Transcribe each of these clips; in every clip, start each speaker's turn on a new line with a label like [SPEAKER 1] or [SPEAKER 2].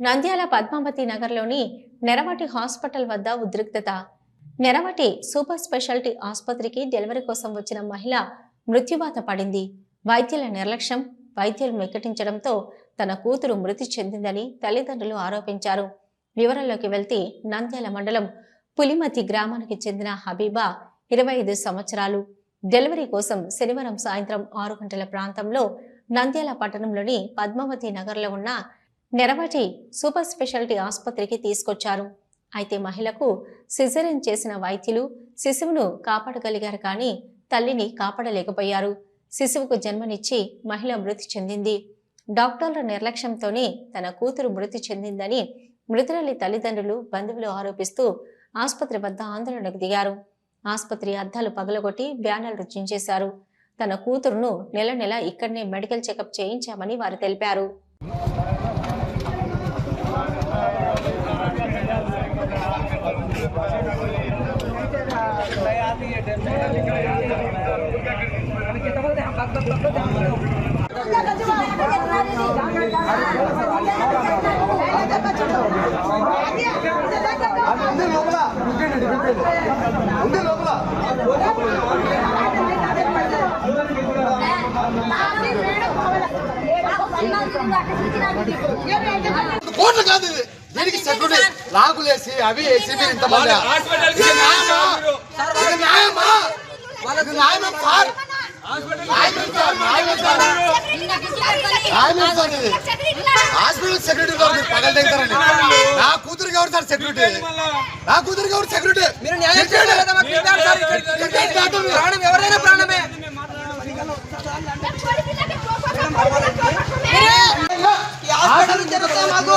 [SPEAKER 1] నంద్యాల పద్మావతి నగర్లోని నెరవటి హాస్పిటల్ వద్ద ఉద్రిక్తత. నెరవటి సూపర్ స్పెషాలిటీ ఆసుపత్రికి డెలివరీ కోసం వచ్చిన మహిళ మృత్యువాత పడింది. వైద్యుల నిర్లక్ష్యం వైద్యులు మెక్కటించడంతో తన కూతురు మృతి చెందిందని తల్లిదండ్రులు ఆరోపించారు. వివరాల్లోకి వెళ్తే నంద్యాల మండలం పులిమతి గ్రామానికి చెందిన హబీబా ఇరవై ఐదు సంవత్సరాలు. డెలివరీ కోసం శనివారం సాయంత్రం ఆరు గంటల ప్రాంతంలో నంద్యాల పట్టణంలోని పద్మావతి నగర్లో ఉన్న నెరవటి సూపర్ స్పెషాలిటీ ఆసుపత్రికి తీసుకొచ్చారు. అయితే మహిళకు సిజరిన్ చేసిన వైద్యులు శిశువును కాపాడగలిగారు కానీ తల్లిని కాపాడలేకపోయారు. శిశువుకు జన్మనిచ్చి మహిళ మృతి చెందింది. డాక్టర్ల నిర్లక్ష్యంతోనే తన కూతురు మృతి చెందిందని మృతురాలి తల్లిదండ్రులు బంధువులు ఆరోపిస్తూ ఆసుపత్రి వద్ద ఆందోళనకు దిగారు. ఆసుపత్రి అద్దాలు పగలగొట్టి బ్యానర్లు రుచించేశారు తన కూతురును నెల నెల ఇక్కడనే మెడికల్ చెకప్ చేయించామని వారు తెలిపారు.
[SPEAKER 2] ఉంది లోపల ఉంది లోపల కోట్లు కాదు ఇది దీనికి సెక్యూరిటీ లాగులేసి అవి వేసి మీరు. ఇది? హాస్పిటల్ సెక్యూరిటీ గారు మీరు పగలు దిగుతారండి నా కూతురికి ఎవరు సార్ సెక్యూరిటీ? నా కూతురికి ఎవరు సెక్యూరిటీ?
[SPEAKER 3] మీరు న్యాయం ఎవరైనా ప్రాణమే ఈ హాస్పిటల్ నుంచి చెప్తా మాకు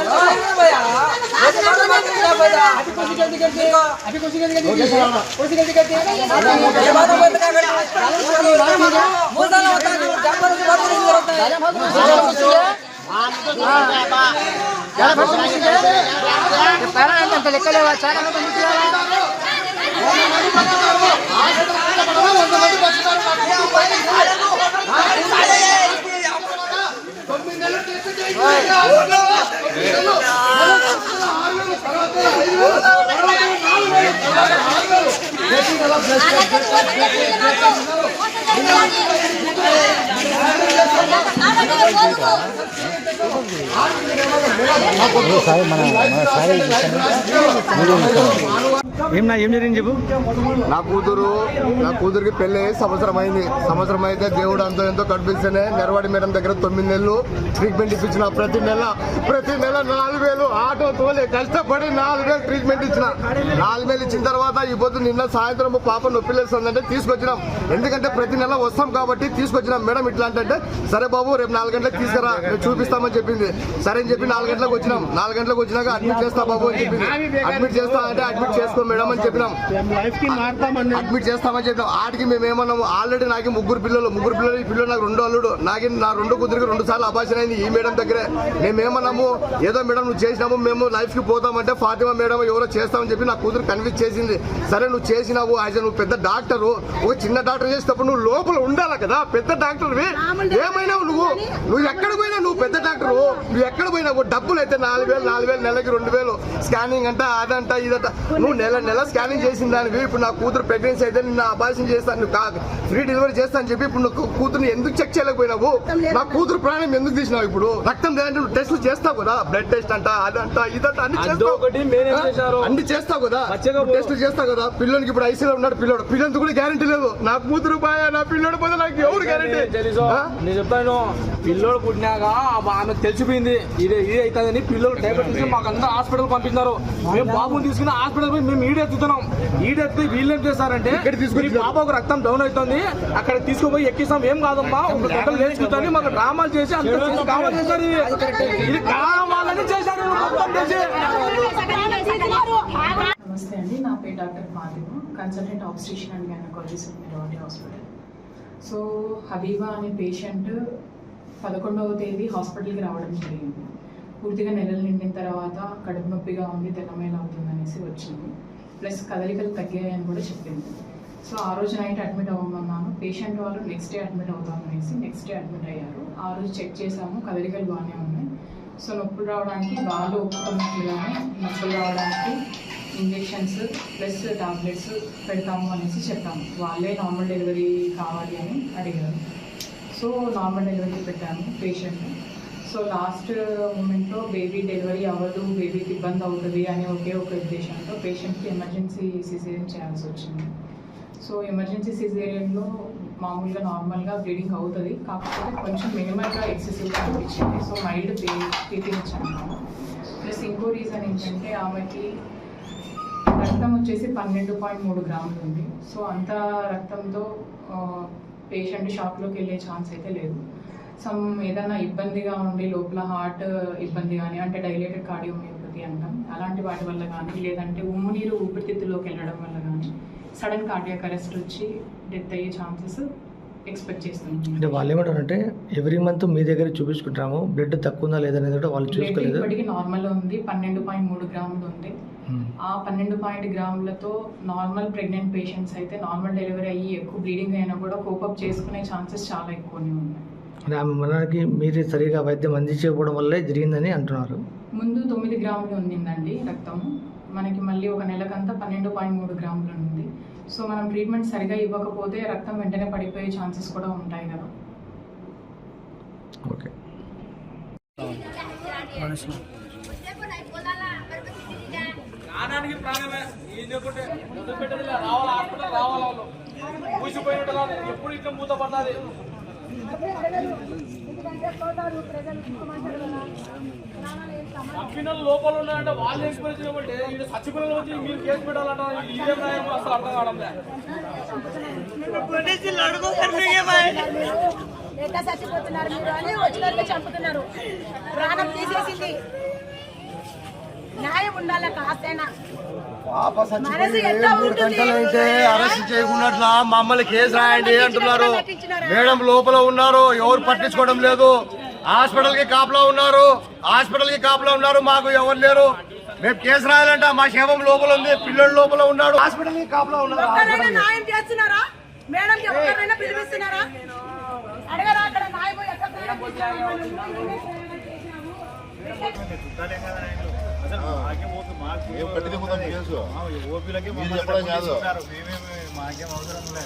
[SPEAKER 2] పోతుంది హాస్పిటల్ మూత పడకపోతే తర్వాత
[SPEAKER 4] ఏం జరిగింది చెప్పు.
[SPEAKER 2] నా కూతురు నా కూతురికి పెళ్ళి సంవత్సరం అయింది. సంవత్సరం అయితే దేవుడు అంతో ఎంతో కనిపిస్తేనే నెరవాడి మేడం దగ్గర తొమ్మిది నెలలు ట్రీట్మెంట్ ఇప్పించిన. ప్రతి నెల ప్రతి నెల నాలుగు వేలు ఆటో తోలే కష్టపడి నాలుగు వేలు ట్రీట్మెంట్ ఇచ్చిన. నాలుగు వేలు ఇచ్చిన తర్వాత ఈ పొద్దు నిన్న సాయంత్రం పాప నొప్పి లేస్తుందంటే తీసుకొచ్చినాం. ఎందుకంటే ప్రతి నెల వస్తాం కాబట్టి తీసుకొచ్చినాం. మేడం ఇట్లా అంటే సరే బాబు రేపు నాలుగు గంటలకు తీసుకురా మేము చూపిస్తామని చెప్పింది. సరే అని చెప్పి నాలుగు గంటలకు వచ్చినాం. నాలుగు గంటలకు వచ్చినాక అడ్మిట్ చేస్తా బాబు అని చెప్పింది. అడ్మిట్ చేస్తా అంటే అడ్మిట్ చేసుకో మేడం అని చెప్పినాం. అడ్మిట్ చేస్తామని చెప్పినాం. ఆడికి మేము ఏమన్నాము? ఆల్రెడీ నాకు ముగ్గురు పిల్లలు ముగ్గురు పిల్లలు ఈ పిల్లలు నాకు రెండో అల్లుడు. నాకు నా రెండు కుదిరికి రెండు సార్లు అభాషణ అయింది ఈ మేడం దగ్గరే. మేము ఏమన్నాము? ఏదో మేడం నువ్వు చేసినాము మేము లైఫ్కి పోతామంటే ఫాతిమా మేడం ఎవరో చేస్తామని చెప్పి నా కూతురు కన్విన్స్ చేసింది. సరే నువ్వు చేసినావు యాజ్ నువ్వు పెద్ద డాక్టర్ ఒక చిన్న డాక్టర్ చేసేటప్పుడు నువ్వు లోపల ఉండాలి కదా? పెద్ద డాక్టర్ ఏమైనావు నువ్వు? నువ్వు ఎక్కడ పోయినా పెద్ద డాక్టర్ నువ్వు ఎక్కడ పోయినావు డబ్బులు అయితే నాలుగు వేలు నాలుగు వేలు నెలకి రెండు వేలు స్కానింగ్ అంట అదంట ఇదంట. నువ్వు నెల నెల స్కానింగ్ చేసిన దానివి ఇప్పుడు నా కూతురు ప్రెగ్నెన్సీ అయితే నిన్న అబార్షన్ చేస్తాను ఫ్రీ డెలివరీ చేస్తా అని చెప్పి ఇప్పుడు నువ్వు కూతురుని ఎందుకు చెక్ చేయలేకపోయినావు? నా కూతురు ప్రాణం ఎందుకు తీసినావు ఇప్పుడు? రక్తం లేదంటే నువ్వు టెస్ట్లు చేస్తావు కదా? బ్లడ్ టెస్ట్ అంట అదంట ఇదంట అన్ని చేస్తావు? అన్ని చేస్తావు కదా. టెస్ట్లు చేస్తావు కదా? పిల్లలకి ఇప్పుడు ఐసీలో ఉన్నాడు పిల్లడు. పిల్లలకి కూడా గ్యారంటీ లేదు. నా కూతురు బాయ్ నా పిల్లడు పోతే నాకు ఎవరు గ్యారంటీ
[SPEAKER 5] నేను చెప్తాను పిల్లోడు పుట్టినాక ఆ- ఆమె తెలిసిపోయింది. ఇదే ఇది అవుతుందని పిల్లలు డయాబెటీస్ మాకు అంతా హాస్పిటల్ పంపించారు మేము బాబుని తీసుకుని హాస్పిటల్ పోయి మేము ఈడే ఎత్తుతున్నాం. ఈడే ఎత్తుకుని వీళ్ళు ఏం చేస్తారంటే మీ పాపకు రక్తం డౌన్ అవుతుంది. అక్కడ తీసుకుపోయి ఎక్కిస్తాం. ఏం కాదమ్మా? ఒక గంటలు లేచుకుంటుంది మాకు డ్రామాలు చేసి అంత చేసి కావాలి చేశారు. ఇది. కావాలని చేశారు
[SPEAKER 6] నమస్తే అండి. నా పేరు doctor Fatima consultant obstetrician and gynaecologist Nilavati hospital. So Habiba అనే పేషెంట్ పదకొండవ తేదీ హాస్పిటల్కి రావడం జరిగింది. పూర్తిగా నెలలు నిండిన తర్వాత కడుపు నొప్పిగా ఉంది తెల్లమేలు అవుతుందనేసి వచ్చింది. ప్లస్ కదలికలు తగ్గాయని కూడా చెప్పింది. సో ఆ రోజు నైట్ అడ్మిట్ అవ్వమన్నాను. పేషెంట్ వాళ్ళు నెక్స్ట్ డే అడ్మిట్ అవుతాం అనేసి నెక్స్ట్ డే అడ్మిట్ అయ్యారు. ఆ రోజు చెక్ చేసాము కదలికలు బాగానే ఉన్నాయి. సో నొప్పులు రావడానికి బాగా ఒప్పుకున్నట్లుగానే నొప్పులు రావడానికి ఇంజెక్షన్స్ ప్లస్ టాబ్లెట్స్ పెడతాము అనేసి చెప్పాము. వాళ్ళే నార్మల్ డెలివరీ కావాలి అని అడిగారు. సో నార్మల్ డెలివరీ పెట్టాము పేషెంట్ సో లాస్ట్ uh, మూమెంట్లో బేబీ డెలివరీ అవ్వదు బేబీకి ఇబ్బంది అవుతుంది అనే ఒకే ఒక ఉద్దేశంతో పేషెంట్కి ఎమర్జెన్సీ సిజేరియన్ చేయాల్సి వచ్చింది. సో ఎమర్జెన్సీ సిజేరియన్లో మామూలుగా నార్మల్గా బ్లీడింగ్ అవుతుంది కాకపోతే కొంచెం మినిమల్గా ఎక్సెసివ్గా అనిపించింది. సో మైల్డ్ పే పీపింగ్ అన్నమాట ప్లస్ ఇంకో రీజన్ ఏంటంటే ఆమెకి రక్తం వచ్చేసి పన్నెండు పాయింట్ మూడు గ్రాములు ఉంది. సో అంత రక్తంతో uh, పేషెంట్ షాప్లోకి వెళ్ళే ఛాన్స్ అయితే లేదు. సమ్ ఏదైనా ఇబ్బందిగా ఉండి లోపల హార్ట్ ఇబ్బంది కానీ అంటే డైలేటెడ్ కార్డియోమయోపతి అంటాం అలాంటి వాటి వల్ల కానీ లేదంటే ఉమ్ము నీరు ఊపిరితిత్తులోకి వెళ్ళడం వల్ల కానీ సడన్ కార్డియాక్ అరెస్ట్ వచ్చి డెత్ అయ్యే ఛాన్సెస్ ఎక్స్పెక్ట్
[SPEAKER 4] అంటే
[SPEAKER 6] చేస్తున్నాం
[SPEAKER 4] వాళ్ళు ఏమంటారంటే ఎవ్రీ మంత్ మీ దగ్గర చూపించుకుంటాము బ్లడ్ తక్కువ ఉందా లేదనేది కూడా వాళ్ళు చూసుకోలేదు.
[SPEAKER 6] ఇప్పటికీ నార్మల్ ఉంది పన్నెండు పాయింట్ మూడు గ్రాములు ఉంది. ఆ పన్నెండు పాయింట్ గ్రాములతో నార్మల్ ప్రెగ్నెంట్ పేషెంట్స్ అయితే నార్మల్ డెలివరీ అయ్యి ఎక్కువ బ్లీడింగ్ అయినా కూడా కోపప్ చేసుకునే ఛాన్సెస్ చాలా ఎక్కువనే ఉన్నాయి.
[SPEAKER 4] అంటే ఆమె మరణానికి మీరు సరిగా వైద్యం అందించకపోవడం వల్లే జరిగిందని అంటున్నారు.
[SPEAKER 6] ముందు తొమ్మిది గ్రాములు ఉండిందండి రక్తము. మనకి మళ్ళీ ఒక నెలకంతా పన్నెండు పాయింట్ మూడు గ్రాములు ఉంది. సో మనం ట్రీట్మెంట్ సరిగా ఇవ్వకపోతే రక్తం వెంటనే పడిపోయే ఛాన్సెస్ కూడా ఉంటాయి కదా.
[SPEAKER 4] ఓకే.
[SPEAKER 5] ప్రాణానికి ప్రాణమే. రావాలి హాస్పిటల్ రావాలి వాళ్ళు. ఎప్పుడు ఇట్లా మూత పడాలి లోపల ఉన్నాయంటే వాళ్ళు ఇది వచ్చి మీరు కేసు పెట్టాలంట ఇదే న్యాయం అసలు అర్థం కావడం లేదు.
[SPEAKER 7] ఎట్లా చచ్చిపోతున్నారు మీరు? అని వచ్చిన చంపుతున్నారు. ప్రాణం తీసేసింది. న్యాయం ఉండాలి కాస్తైనా?
[SPEAKER 2] పాప
[SPEAKER 7] మనసు
[SPEAKER 2] చచ్చిపోయి
[SPEAKER 7] ఎట్లా
[SPEAKER 2] మూడు
[SPEAKER 7] ఉంటుంది?
[SPEAKER 2] గంటలు అయితే అరెస్ట్ చేయకున్నట్లా మమ్మల్ని కేసు రాయండి అంటున్నారు. మేడం లోపల ఉన్నారు ఎవరు పట్టించుకోవడం లేదు. హాస్పిటల్కి కాపలా ఉన్నారు. హాస్పిటల్కి కాపలా ఉన్నారు. మాకు ఎవరు లేరు. మేము కేసు రాయాలంట. మా శవం లోపల ఉంది. పిల్లలు లోపల ఉన్నాడు హాస్పిటల్కి కాపలా ఉన్నారు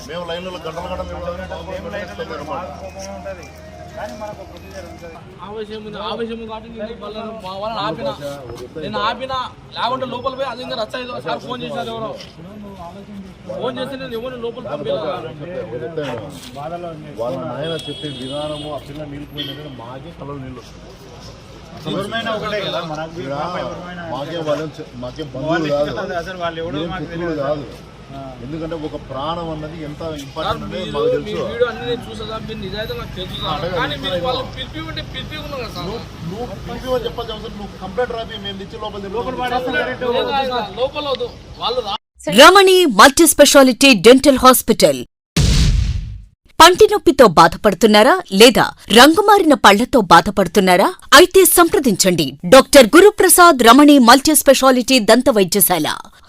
[SPEAKER 8] మేము లైన్లో గంటల గంటలు
[SPEAKER 5] ఆవేశం ఉంది ఆవేశం కాబట్టి వాళ్ళని ఆపిన. నేను ఆపిన. లేకుంటే లోపల పోయి అది ఇంకా రచ్చ. సార్ ఫోన్ చేశారు ఎవరో. ఫోన్ చేస్తే నేను ఎవరిని లోపల పంపించాను
[SPEAKER 8] వాళ్ళ నాయన చెప్పే విధానము ఆ పిల్ల నిలిపోయిందంటే మాకే కలలు నీళ్ళు మాకే వాళ్ళని చె- మాకే బంధువులు కాదు. ఎందుకంటే ఒక ప్రాణం అన్నది ఎంత
[SPEAKER 5] సార్
[SPEAKER 8] ఇంపార్టెంట్ అనేది
[SPEAKER 5] మీరు
[SPEAKER 8] మాకు
[SPEAKER 5] మీ
[SPEAKER 8] తెలుసు.
[SPEAKER 5] వీడియో అన్ని నేను చూసా మీరు నిజాయితీ నాకు తెలుసు సార్.
[SPEAKER 8] అడగండి,
[SPEAKER 5] కానీ మీరు
[SPEAKER 8] అడగండి.
[SPEAKER 5] వాళ్ళు పిలిపి ఉంటే పిలిపి ఉన్నారు కదా సార్.
[SPEAKER 8] నువ్వు పిలిపి చెప్పాల్సిన అవసరం నువ్వు కంప్లైంట్ రాపి మేము తెచ్చి లోపల లోపల
[SPEAKER 5] లేదా లోపల వద్దు. వాళ్ళు రా
[SPEAKER 9] Ramani multi specialty dental hospital. పంటి నొప్పితో బాధపడుతున్నారా లేదా రంగుమారిన పళ్ళతో బాధపడుతున్నారా? అయితే సంప్రదించండి. Doctor Guruprasad Ramani multi specialty దంత వైద్యశాల.